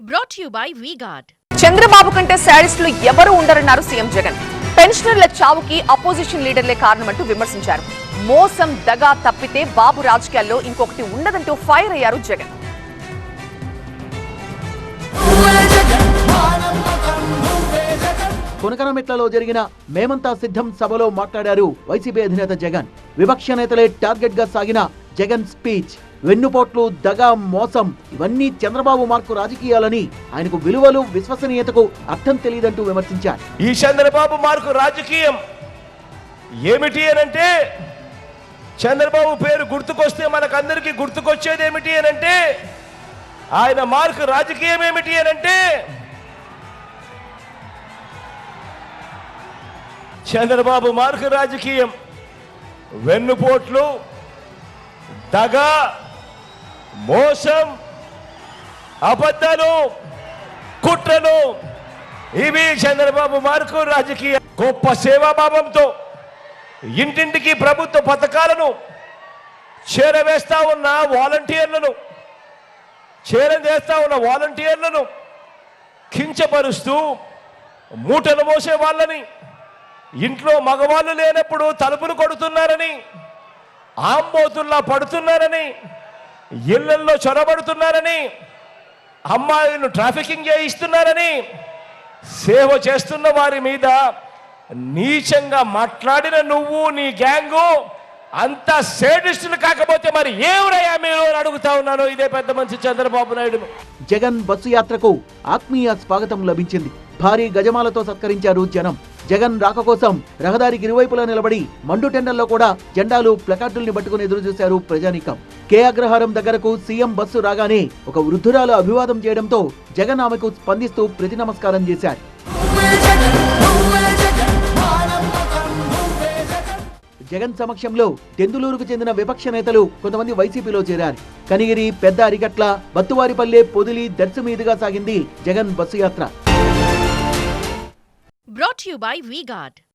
brought to you by VGuard. Chandrababu కంటే శాడిస్టులు ఎవరు ఉండరన్నారు CM Jagan. పెన్షనర్ల చావుకి అపోజిషన్ లీడర్లే కారణమంటూ విమర్శించారు. మోసం దగా తప్పితే బాబు రాజకీయాల్లో ఇంకొకటి ఉండదంటూ ఫైర్ అయ్యారు జగన్. కొనకనమెట్లలో జరిగిన మేమంతా సిద్ధం సభలో మాట్లాడారు వైసీపీ అధినేత జగన్. విపక్ష నేతలే టార్గెట్గా సాగిన జగన్ స్పీచ్. వెన్నుపోట్లు దగా మోసం ఇవన్నీ చంద్రబాబు మార్కు రాజకీయాలని ఆయనకు విలువలు విశ్వసనీయతకు అర్థం తెలియదంటూ విమర్శించారు. ఈ చంద్రబాబు మార్కు రాజకీయం ఏమిటి అనంటే చంద్రబాబు పేరు గుర్తుకొస్తే మనకందరికీ గుర్తుకొచ్చేది ఏమిటి అనంటే ఆయన మార్కు రాజకీయం ఏమిటి అనంటే చంద్రబాబు మార్కు రాజకీయం వెన్నుపోట్లు దగ మోసం అబద్ధాలు కుట్రలు ఇవి చంద్రబాబు మార్కు రాజకీయ గొప్ప సేవాభావంతో ఇంటింటికి ప్రభుత్వ పథకాలను చేరవేస్తా ఉన్న వాలంటీర్లను చేరవేస్తా ఉన్న వాలంటీర్లను కించపరుస్తూ మూటలు మోసే వాళ్ళని ఇంట్లో మగవాళ్ళు లేనప్పుడు తలుపులు కొడుతున్నారని ఆంబోతుల్లా పడుతున్నారని ఇళ్ళల్లో చొరబడుతున్నారని అమ్మాయిలను ట్రాఫికింగ్ చేయిస్తున్నారని సేవ చేస్తున్న వారి మీద నీచంగా మాట్లాడిన నువ్వు నీ గ్యాంగు అంత సేడిస్టులు కాకపోతే మరి ఏమిరయ్యా మీరు అని అడుగుతా ఉన్నాను. ఇదే పెద్ద మంచి చంద్రబాబు నాయుడు. జగన్ బస్సు యాత్రకు ఆత్మీయ స్వాగతం లభించింది. భారీ గజమాలతో సత్కరించారు జనం. జగన్ రాక కోసం రహదారికి ఇరువైపులా నిలబడి మండు టెండర్లో కూడా జెండాలు ప్లకార్డుల్ని పట్టుకుని ఎదురుచూశారు ప్రజానీకం. కే అగ్రహారం దగ్గరకు సీఎం బస్సు రాగానే ఒక వృద్ధురాలు అభివాదం చేయడంతో జగన్ ఆమెకు స్పందిస్తూ ప్రతి నమస్కారం చేశారు. జగన్ సమక్షంలో దెందులూరుకు చెందిన విపక్ష నేతలు కొంతమంది వైసీపీలో చేరారు. కనిగిరి పెద్ద అరిగట్ల బత్తువారిపల్లె పొదిలి దర్శ మీదుగా సాగింది జగన్ బస్సు యాత్ర. Brought to you by VGuard.